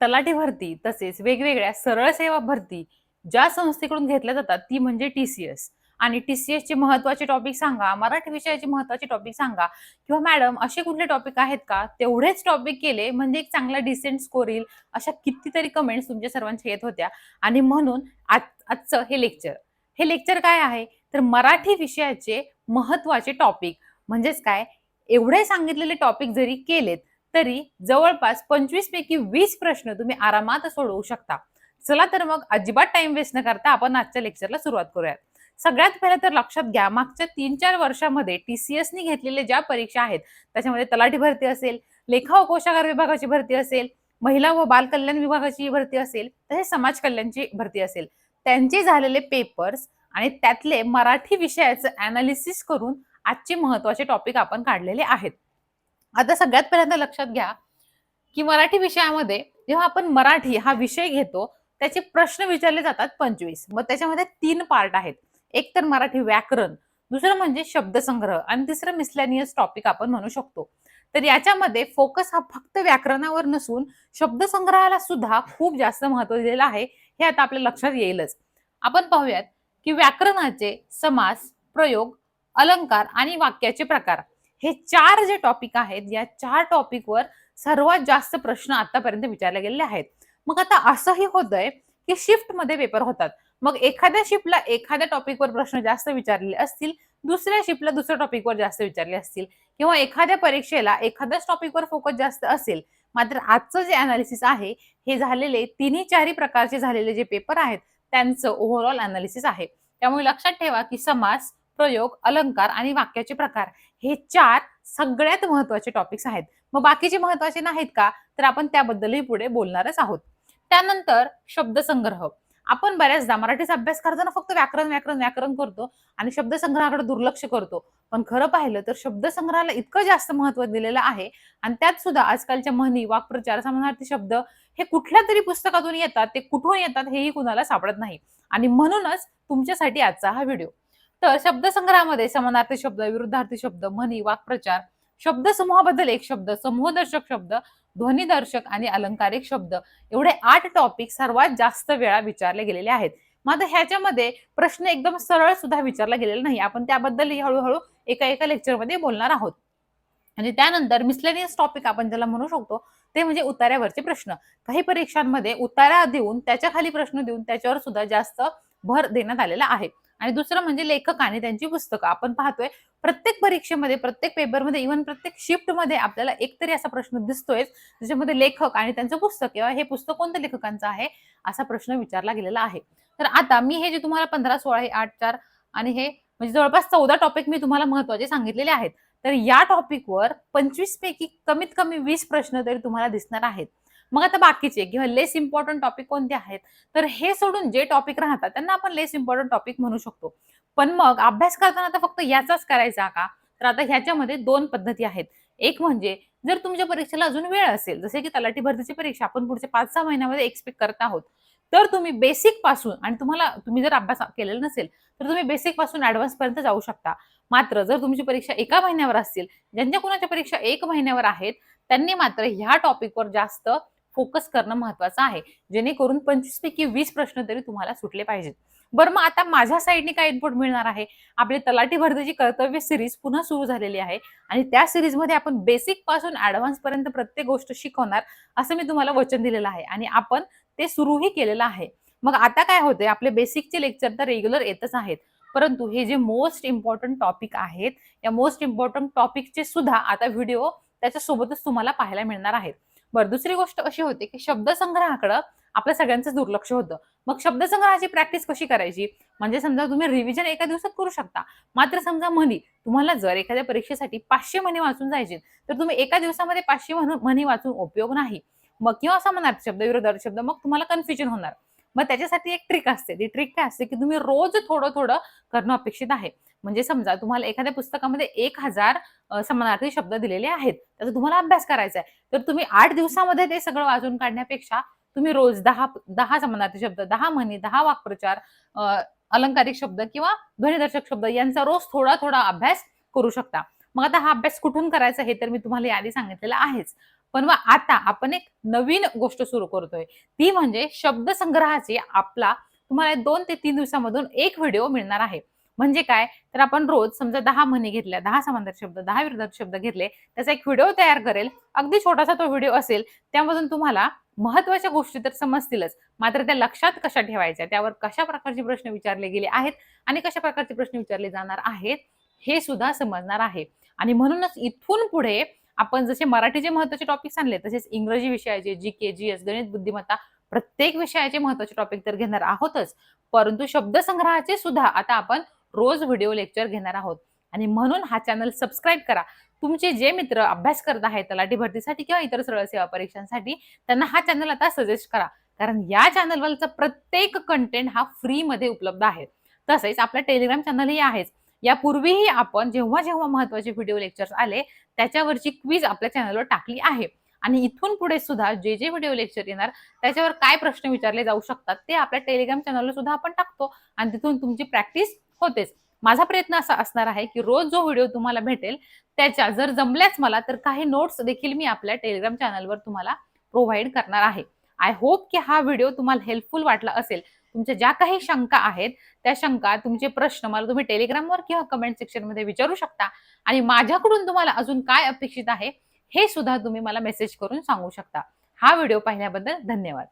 तलाठी भरती तसेच वेगवेगळ्या सरळ सेवा भरती ज्या संस्थेकडून घेतल्या जातात ती म्हणजे टीसीएस आणि टीसीएस चे महत्त्वाचे टॉपिक सांगा मराठी विषयाचे महत्त्वाचे टॉपिक सांगा किंवा मॅडम असे कुठले टॉपिक आहेत का? तेवढेच टॉपिक केले म्हणजे एक चांगला डिसेंट स्कोर येईल अशा कितीतरी कमेंट्स तुमच्या सर्वांच्या येत होत्या. आणि म्हणून आज आजचं हे लेक्चर हे लेक्चर काय आहे? तर मराठी विषयाचे महत्त्वाचे टॉपिक म्हणजेच काय? एवढे सांगितलेले टॉपिक जरी केलेत तरी जवळपास पंचवीस पैकी वीस प्रश्न तुम्ही आरामात सोडवू शकता. चला तर मग अजिबात टाइम वेस्ट न करता आपण आजच्या लेक्चरला सुरुवात करूयात. सगळ्यात पहिलं तर लक्षात घ्या मागच्या तीन चार वर्षामध्ये टीसीएसनी घेतलेल्या ज्या परीक्षा आहेत त्याच्यामध्ये तलाठी भरती असेल लेखा व कोशागार विभागाची भरती असेल महिला व बाल कल्याण विभागाची भरती असेल तसेच समाज कल्याणची भरती असेल. त्यांचे झालेले पेपर्स आणि त्यातले मराठी विषयाचं अनालिसिस करून आजचे महत्त्वाचे टॉपिक आपण काढलेले आहेत. आता सगळ्यात पहिल्यांदा लक्षात घ्या की मराठी विषयामध्ये जेव्हा आपण मराठी हा विषय घेतो त्याचे प्रश्न विचारले जातात पंचवीस. मग त्याच्यामध्ये तीन पार्ट आहेत. एक तर मराठी व्याकरण दुसरं म्हणजे शब्दसंग्रह आणि तिसरं मिसलॅनियस टॉपिक आपण म्हणू शकतो. तर याच्यामध्ये फोकस हा फक्त व्याकरणावर नसून शब्दसंग्रहाला सुद्धा खूप जास्त महत्त्व दिलेलं आहे. हे आता आपल्या लक्षात येईलच. आपण पाहूयात की व्याकरणाचे समास प्रयोग अलंकार आणि वाक्याचे प्रकार. हे चार जे टॉपिक आहेत या चार टॉपिकवर सर्वात जास्त प्रश्न आतापर्यंत विचारले गेलेले आहेत. मग आता असंही होतंय की शिफ्टमध्ये पेपर होतात. मग एखाद्या शिफ्टला एखाद्या टॉपिकवर प्रश्न जास्त विचारलेले असतील दुसऱ्या शिफ्टला दुसऱ्या टॉपिकवर जास्त विचारले असतील किंवा एखाद्या परीक्षेला एखाद्याच टॉपिकवर फोकस जास्त असेल मात्र आजचं जे अनालिसिस आहे हे झालेले तिन्ही चारही प्रकारचे झालेले जे पेपर आहेत त्यांचं ओव्हरऑल अनालिसिस आहे. त्यामुळे लक्षात ठेवा की समास प्रयोग अलंकार आणि वाक्याचे प्रकार हे चार सगळ्यात महत्त्वाचे टॉपिक्स आहेत. मग बाकीचे महत्त्वाचे नाहीत का? तर आपण त्याबद्दलही पुढे बोलणारच आहोत. त्यानंतर शब्दसंग्रह. आपण बऱ्याचदा मराठीचा अभ्यास करताना फक्त व्याकरण व्याकरण व्याकरण करतो आणि शब्दसंग्रहाकडे दुर्लक्ष करतो. पण खरं पाहिलं तर शब्दसंग्रहाला इतकं जास्त महत्त्व दिलेलं आहे आणि त्यात सुद्धा आजकालच्या म्हणी वाक्प्रचार समानार्थी शब्द हे कुठल्या तरी पुस्तकातून येतात ते कुठून येतात हेही कुणाला सापडत नाही. आणि म्हणूनच तुमच्यासाठी आजचा हा व्हिडिओ तर शब्दसंग्रहामध्ये समानार्थी शब्द विरुद्धार्थी शब्द म्हणी वाक्प्रचार शब्द समूहाबद्दल एक शब्द समूहदर्शक शब्द ध्वनिदर्शक आणि अलंकारिक शब्द एवढे आठ टॉपिक सर्वात जास्त वेळा विचारले गेलेले आहेत. मात्र ह्याच्यामध्ये प्रश्न एकदम सरळ सुद्धा विचारला गेलेला नाही. आपण त्याबद्दल हळूहळू एका एका लेक्चरमध्ये बोलणार आहोत. आणि त्यानंतर मिसलेनियस टॉपिक आपण ज्याला म्हणू शकतो ते म्हणजे उतार्यावरचे प्रश्न. काही परीक्षांमध्ये उतारा देऊन त्याच्याखाली प्रश्न देऊन त्याच्यावर सुद्धा जास्त भर देण्यात आलेला आहे. आणि दुसरं म्हणजे लेखक आणि त्यांची पुस्तकं. आपण पाहतोय प्रत्येक परीक्षेमध्ये प्रत्येक पेपरमध्ये इव्हन प्रत्येक शिफ्टमध्ये आपल्याला एकतरी असा प्रश्न दिसतोय ज्याच्यामध्ये लेखक आणि त्यांचं पुस्तक किंवा हे पुस्तक कोणत्या लेखकांचं आहे असा प्रश्न विचारला गेलेला आहे. तर आता मी हे जे तुम्हाला पंधरा सोळा हे आठ चार आणि हे म्हणजे जवळपास चौदा टॉपिक मी तुम्हाला महत्त्वाचे सांगितलेले आहेत. तर या टॉपिकवर पंचवीस पैकी कमीत कमी वीस प्रश्न तरी तुम्हाला दिसणार आहेत. मग आता बाकीचे किंवा लेस इम्पॉर्टंट टॉपिक कोणते आहेत? तर हे सोडून जे टॉपिक राहतात त्यांना आपण लेस इम्पॉर्टंट टॉपिक म्हणू शकतो. पण मग अभ्यास करताना आता फक्त याचाच करायचा का? तर आता ह्याच्यामध्ये दोन पद्धती आहेत. एक म्हणजे जर तुमच्या परीक्षेला अजून वेळ असेल जसे की तलाठी भरतीची परीक्षा आपण पुढच्या पाच सहा महिन्यामध्ये एक्सपेक्ट करत आहोत. तर तुम्ही बेसिकपासून आणि तुम्हाला तुम्ही जर अभ्यास केलेला नसेल तर तुम्ही बेसिकपासून ऍडव्हान्स पर्यंत जाऊ शकता. मात्र जर तुमची परीक्षा एका महिन्यावर असतील ज्यांच्या कुणाच्या परीक्षा एक महिन्यावर आहेत त्यांनी मात्र ह्या टॉपिकवर जास्त फोकस करणं महत्वाचं आहे. जेणेकरून पंचवीस पैकी वीस प्रश्न तरी तुम्हाला सुटले पाहिजेत. बरं मग आता माझ्या साईडने काय इनपुट मिळणार आहे? आपली तलाठी भरतीची कर्तव्य सिरीज पुन्हा सुरू झालेली आहे आणि त्या सिरीजमध्ये आपण बेसिकपासून ऍडव्हान्स पर्यंत प्रत्येक गोष्ट शिकवणार असं मी तुम्हाला वचन दिलेलं आहे आणि आपण ते सुरूही केलेलं आहे. मग आता काय होते आपले बेसिकचे लेक्चर तर रेग्युलर येतच आहेत. परंतु हे जे मोस्ट इम्पॉर्टंट टॉपिक आहेत या मोस्ट इम्पॉर्टंट टॉपिकचे सुद्धा आता व्हिडिओ त्याच्यासोबतच तुम्हाला पाहायला मिळणार आहेत. बरं दुसरी गोष्ट अशी होती की शब्दसंग्रहाकडं आपल्या सगळ्यांचं दुर्लक्ष होतं. मग शब्दसंग्रहाची प्रॅक्टिस कशी करायची? म्हणजे समजा तुम्ही रिव्हिजन एका दिवसात करू शकता. मात्र समजा म्हणी तुम्हाला जर एखाद्या परीक्षेसाठी पाचशे म्हणी वाचून जायचे तर तुम्ही एका दिवसामध्ये पाचशे म्हणी वाचून उपयोग नाही. मग किंवा असं म्हणणार शब्दविरोध शब्द मग तुम्हाला कन्फ्युजन होणार. मग त्याच्यासाठी एक ट्रिक असते. ती ट्रिक काय असते की तुम्ही रोज थोडं थोडं करणं अपेक्षित आहे. म्हणजे समजा तुम्हाला एखाद्या पुस्तकामध्ये एक हजार समानार्थी शब्द दिलेले आहेत त्याचा तुम्हाला अभ्यास करायचा आहे तर तुम्ही आठ दिवसामध्ये ते सगळं वाचून काढण्यापेक्षा तुम्ही रोज दहा दहा समानार्थी शब्द दहा म्हणी दहा वाक्प्रचार अलंकारिक शब्द किंवा ध्वनिदर्शक शब्द यांचा रोज थोडा थोडा अभ्यास करू शकता. मग आता हा अभ्यास कुठून करायचा हे तर मी तुम्हाला यादी सांगितलेलं आहेच. पण मग आता आपण एक नवीन गोष्ट सुरू करतोय. ती म्हणजे शब्दसंग्रहाची आपला तुम्हाला दोन ते तीन दिवसामधून एक व्हिडिओ मिळणार आहे. म्हणजे काय? तर आपण रोज समजा दहा म्हणी घेतल्या दहा समांतर शब्द दहा विरोधात शब्द घेतले त्याचा एक व्हिडिओ तयार करेल. अगदी छोटासा तो व्हिडिओ असेल त्यामधून तुम्हाला महत्त्वाच्या गोष्टी तर समजतीलच. मात्र त्या लक्षात कशा ठेवायच्या? त्यावर कशा प्रकारचे प्रश्न विचारले गेले आहेत आणि कशा प्रकारचे प्रश्न विचारले जाणार आहेत हे सुद्धा समजणार आहे. आणि म्हणूनच इथून पुढे आपण जसे मराठीचे महत्त्वाचे टॉपिक्स आणले तसेच इंग्रजी विषयाचे जी के जी एस गणित बुद्धिमत्ता प्रत्येक विषयाचे महत्त्वाचे टॉपिक तर घेणार आहोतच. परंतु शब्दसंग्रहाचे सुद्धा आता आपण रोज व्हिडिओ लेक्चर घेणार आहोत. आणि म्हणून हा चॅनल सबस्क्राईब करा. तुमचे जे मित्र अभ्यास करत आहेत तलाठी भरतीसाठी किंवा इतर सरळ सेवा परीक्षांसाठी त्यांना हा चॅनल आता सजेस्ट करा. कारण या चॅनलवरचा प्रत्येक कंटेंट हा फ्रीमध्ये उपलब्ध आहे. तसेच आपला टेलिग्राम चॅनलही आहेच. यापूर्वीही आपण जेव्हा जेव्हा महत्त्वाचे व्हिडिओ लेक्चर्स आले त्याच्यावरची क्विज आपल्या चॅनलवर टाकली आहे. आणि इथून पुढे सुद्धा जे जे व्हिडिओ लेक्चर येणार त्याच्यावर काय प्रश्न विचारले जाऊ शकतात ते आपल्या टेलिग्राम चॅनलवर सुद्धा आपण टाकतो. आणि तिथून तुमची प्रॅक्टिस होतेच. माझा प्रयत्न असा असणार आहे की रोज जो व्हिडिओ तुम्हाला भेटेल त्याच्या जर जमल्याच मला तर काही नोट्स देखील मी आपल्या टेलिग्राम चॅनलवर तुम्हाला प्रोव्हाइड करणार आहे. आय होप की हा व्हिडिओ तुम्हाला हेल्पफुल वाटला असेल. तुमच्या ज्या काही शंका आहेत त्या शंका तुमचे प्रश्न मला तुम्ही टेलिग्रामवर किंवा कमेंट सेक्शनमध्ये विचारू शकता. आणि माझ्याकडून तुम्हाला अजून काय अपेक्षित आहे हे सुद्धा तुम्ही मला मेसेज करून सांगू शकता. हा व्हिडिओ पाहिल्याबद्दल धन्यवाद.